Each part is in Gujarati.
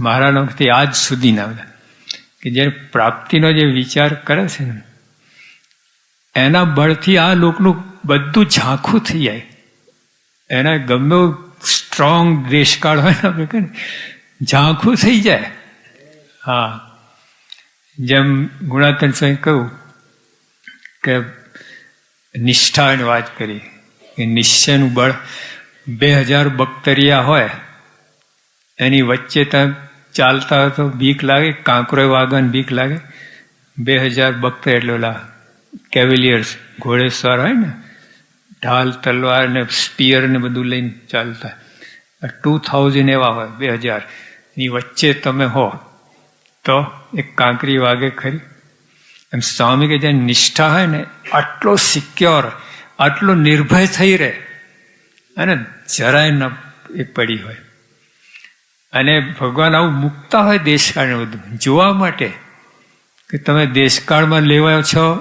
મારા વખતે આજ સુધીના બધા. કે જ્યારે પ્રાપ્તિનો જે વિચાર કરે છે ને, એના બળથી આ લોકનું બધું ઝાંખું થઈ જાય. એના ગમે સ્ટ્રોંગ દેશકાળ હોય ને ઝાંખું થઈ જાય. હા. જેમ ગુણાતન સ્વામી કહ્યું કે નિષ્ઠાની વાત કરી, કે નિશ્ચયનું બળ બે હજાર બક્તરિયા હોય, એની વચ્ચે તમે ચાલતા હોય તો બીક લાગે કાંકરો વાગન બીક લાગે. બે હજાર બક્તર એટલે ઓલા કેવેલિયર્સ ઘોડેસવાર હોય ને, ઢાલ, તલવાર ને સ્પીયર ને બધું લઈને ચાલતા. ટુ થાઉઝન્ડ એવા હોય, બે હજાર. ની વચ્ચે તમે હો, તો એક કાંકરી વાગે ખરી. એમ સ્વામી કે જ્યાં નિષ્ઠા હોય ને, આટલો સિક્યોર, આટલો નિર્ભય થઈ રહે, અને જરાય ન એ પડી હોય. અને ભગવાન આવું મૂકતા હોય દેશકાળને બધું. જોવા માટે કે તમે દેશકાળમાં લેવાયો છો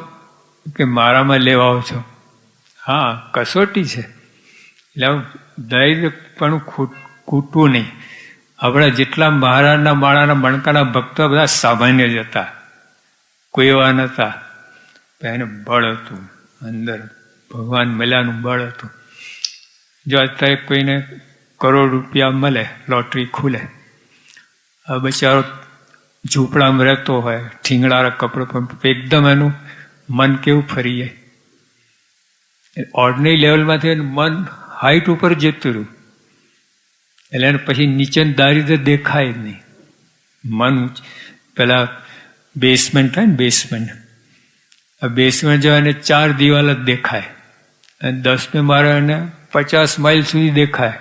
કે મારામાં લેવાઓ છો? હા, કસોટી છે. એટલે ધૈર્ય પણ ખૂટવું નહીં. આપણા જેટલા મહારાજના માળાના મણકાના ભક્તો બધા સામાન્ય જ હતા. કોઈ એવા નહોતા એને બળ હતું. અંદર ભગવાન મળ્યાનું બળ હતું. જો અત્યારે કોઈને કરોડ રૂપિયા મળે, લોટરી ખુલે. બચારો ઝૂંપડામાં રહેતો હોય ઠીંગડારા કપડો પણ એકદમ એનું મન કેવું ફરી જાય. ઓર્ડનરી લેવલમાંથી એનું મન હાઈટ ઉપર જતું રહ્યું. એટલે એને પછી નીચે દારિદ્ર દેખાય જ નહીં. મન પેલા બેસમેન્ટ થાય ને બેસમેન્ટ આ બેસમેન્ટ જો એને ચાર દિવાલ જ દેખાય. અને દસમે મારે એને પચાસ માઇલ સુધી દેખાય.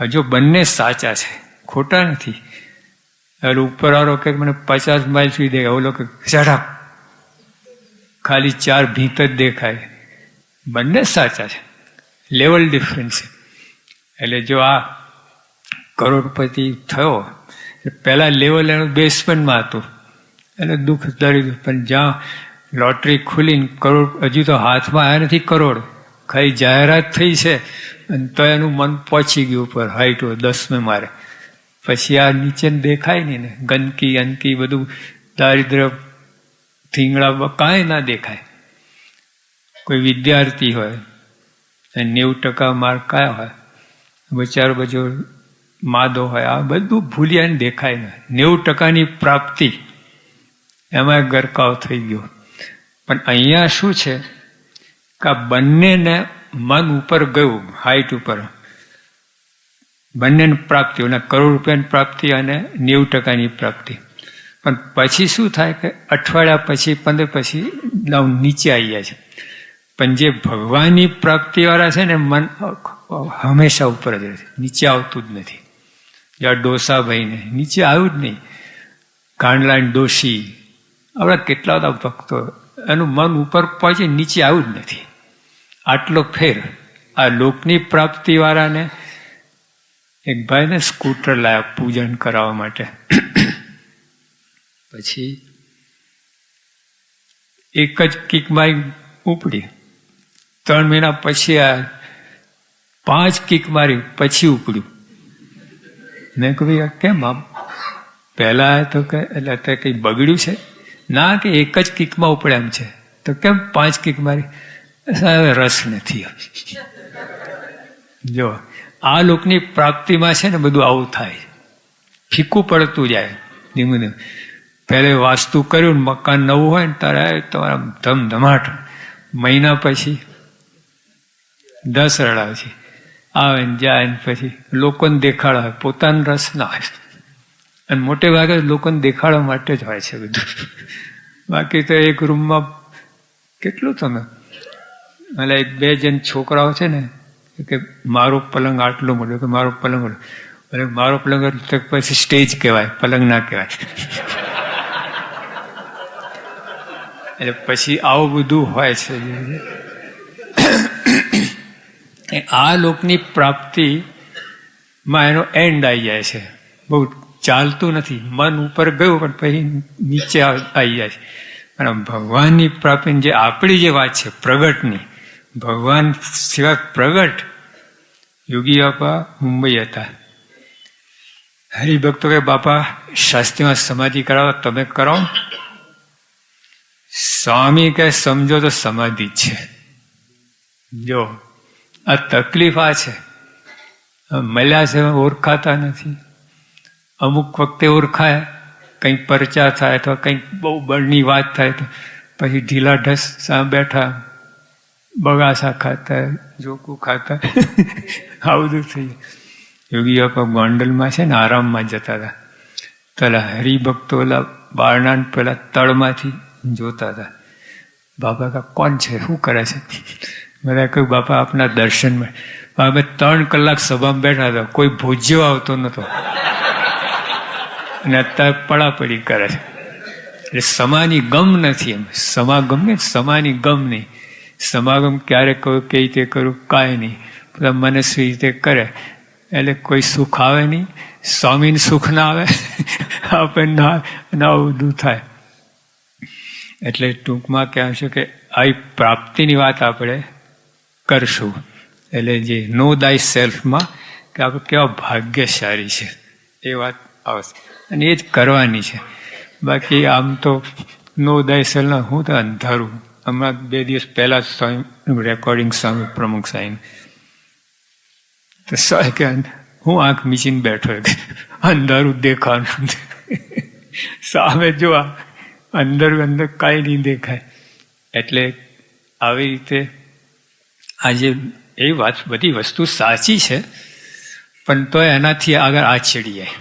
જો બંને સાચા છે, ખોટા નથી. એટલે ઉપરવાળો કે મને પચાસ માઇલ સુધી દેખાય. ઓલો કે ઝડપ ખાલી ચાર ભીત જ દેખાય. બંને સાચા છે. લેવલ ડિફરન્સ છે. એટલે જો આ કરોડપતિ થયો પહેલા લેવલ એનું બેસમેન્ટમાં હતું. એને દુઃખ દરિદ્ર પણ જ્યાં લોટરી ખુલીને કરોડ, હજુ તો હાથમાં આવ્યા નથી કરોડ. ખાલી જાહેરાત થઈ છે. અને તો એનું મન પહોંચી ગયું ઉપર હાઈટ દસમે મારે. પછી આ નીચે દેખાય નહીં ને, ગંદકી, અંદકી બધું દારિદ્ર થીંગડા કાંઈ ના દેખાય. કોઈ વિદ્યાર્થી હોય નેવું ટકા માર્ક કયા હોય, બચારો બજો માદો હોય, આ બધું ભૂલ્યા દેખાય ને. નેવું ટકાની પ્રાપ્તિ એમાં ગરકાવ થઈ ગયો. પણ અહીંયા શું છે? કે આ બંનેને મન ઉપર ગયું હાઈટ ઉપર. બંનેની પ્રાપ્તિ, અને કરોડ રૂપિયાની પ્રાપ્તિ અને નેવું ટકાની પ્રાપ્તિ. પણ પછી શું થાય કે અઠવાડિયા પછી, પંદર પછી નીચે આવી જાય છે. પણ જે ભગવાનની પ્રાપ્તિવાળા છે ને, મન હંમેશા ઉપર જ રહે છે. નીચે આવતું જ નથી. જ્યાં ડોસાભાઈને નીચે આવ્યું જ નહીં. કાંડલાન ડોશી. આપણા કેટલા બધા ભક્તો, એનું મન ઉપર પહોંચે નીચે આવ્યું જ નથી. આટલો ફેર આ લોકની પ્રાપ્તિવાળાને એક ભાઈને સ્કૂટર લાયા પૂજન કરાવવા માટે. પછી એક જ કિકમાં ઉપડી. ત્રણ મહિના પછી આ પાંચ કિક મારી પછી ઉપડ્યું. મેં કહ્યું કેમ આમ? પહેલા તો કે, એટલે અત્યારે કંઈ બગડ્યું છે? ના, કે એક જ કિકમાં ઉપડે એમ છે. તો કેમ પાંચ કિક મારી? હવે રસ નથી. જો, આ લોકની પ્રાપ્તિમાં છે ને બધું આવું થાય. ફીકું પડતું જાય. ધીમે ધીમે. પહેલે વાસ્તુ કર્યું ને મકાન નવું હોય ને તારે તમારા ધમધમાટ. મહિના પછી, દસ રડાવે છે આવે ને જાય ને પછી લોકોને દેખાડા પોતાનો રસ ના હોય. અને મોટે ભાગે લોકોને દેખાડવા માટે જ હોય છે બધું. બાકી તો એક રૂમમાં કેટલું તમે એટલે બે જણ છોકરાઓ છે ને, કે મારો પલંગ આટલો મોટો, કે મારો પલંગ એટલે મારો પલંગ પછી સ્ટેજ કહેવાય, પલંગ ના કહેવાય. એટલે પછી આવું બધું હોય છે. આ લોકની પ્રાપ્તિમાં એનો એન્ડ આવી જાય છે. બહુ ચાલતું નથી. મન ઉપર ગયું, પણ પછી નીચે આવી જાય છે. અને ભગવાનની પ્રાપ્તિ જે આપણી જે વાત છે, પ્રગટની ભગવાન સિવાય પ્રગટ યોગી બાપા મુંબઈ હતા. હરિભક્તો કે, બાપા, શાસ્ત્રીમાં સમાધિ કરાવો, તમે કરો. સ્વામી કે, સમજો તો સમાધિ છે. જો, આ તકલીફ આ છે. મળ્યા છે ઓળખાતા નથી. અમુક વખતે ઓળખાય, કંઈક પરચા થાય અથવા કંઈક બહુ બળની વાત થાય તો પછી ઢીલા ઢસ બેઠા. બગાસા ખાતા જોકું ખાતા આવું બધું થઈ યોગી બાપા ગોંડલમાં છે ને આરામમાં જતા હતા પેલા હરિભક્તો ઓલા બારણા પેલા તળમાંથી જોતા હતા બાપા કા કોણ છે શું કરે છે બધા કહ્યું બાપા આપના દર્શનમાં અમે ત્રણ કલાક સભામાં બેઠા હતા કોઈ ભોજ્યો આવતો નતો અને અત્યારે પડાપડી કરે છે એટલે સમાની ગમ નથી એમ સમાગમ ને સમાની ગમ નહીં સમાગમ ક્યારે કહું કઈ રીતે કરું, કાંઈ નહીં. બધા મનસ્વી રીતે કરે. એટલે કોઈ સુખ આવે નહીં. સ્વામીને સુખ ના આવે આપણને ના ના બધું થાય. એટલે ટૂંકમાં કહેવાય છે કે આ પ્રાપ્તિની વાત આપણે કરશું. એટલે જે નો દાય સેલ્ફમાં કે આપણે કેવા ભાગ્યશાળી છે, એ વાત આવશે. અને એ જ કરવાની છે. બાકી આમ તો નો દાય સેલના હું તો અંધારું. હમણાં બે દિવસ પહેલા સ્વામી રેકોર્ડિંગ સ્વામી પ્રમુખ સાહેબ. તો સાહેબ કે, હું આંખ મીચીને બેઠો અંધારું દેખાવાનું સામે જોવા અંદર અંદર કાંઈ નહીં દેખાય. એટલે આવી રીતે આજે એ વાત બધી વસ્તુ સાચી છે, પણ તો એનાથી આગળ આ ચડી જાય.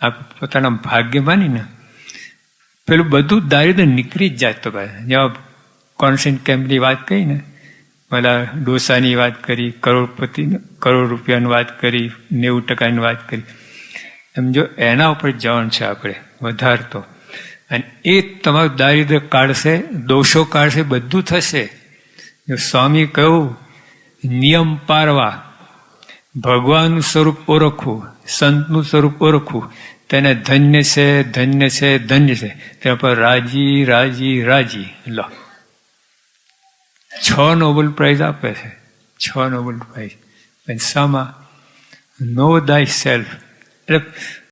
આ પોતાના ભાગ્ય માનીને પેલું બધું દારિદ્ર નીકળી જ જાય તો જેવા કોન્સન્ટ કેમ્પની વાત ને પેલા ડોસાની વાત કરી, કરોડપતિ, કરોડ રૂપિયાની વાત કરી, નેવું ટકાની વાત કરી. એમ જો એના ઉપર જવાનું છે આપણે, વધાર તો. અને એ તમારું દારિદ્ર કાઢશે, દોષો કાઢશે, બધું થશે. જો સ્વામી કહ્યું, નિયમ પારવા, ભગવાનનું સ્વરૂપ ઓળખવું, સંતનું સ્વરૂપ ઓળખવું, તેને ધન્ય છે ધન્ય છે ધન્ય છે. તેના પર રાજી રાજી રાજી. લો. છ નોબલ પ્રાઇઝ આપે છે. છ નોબલ પ્રાઇઝ પણ શામાં નો દાય સેલ્ફ એટલે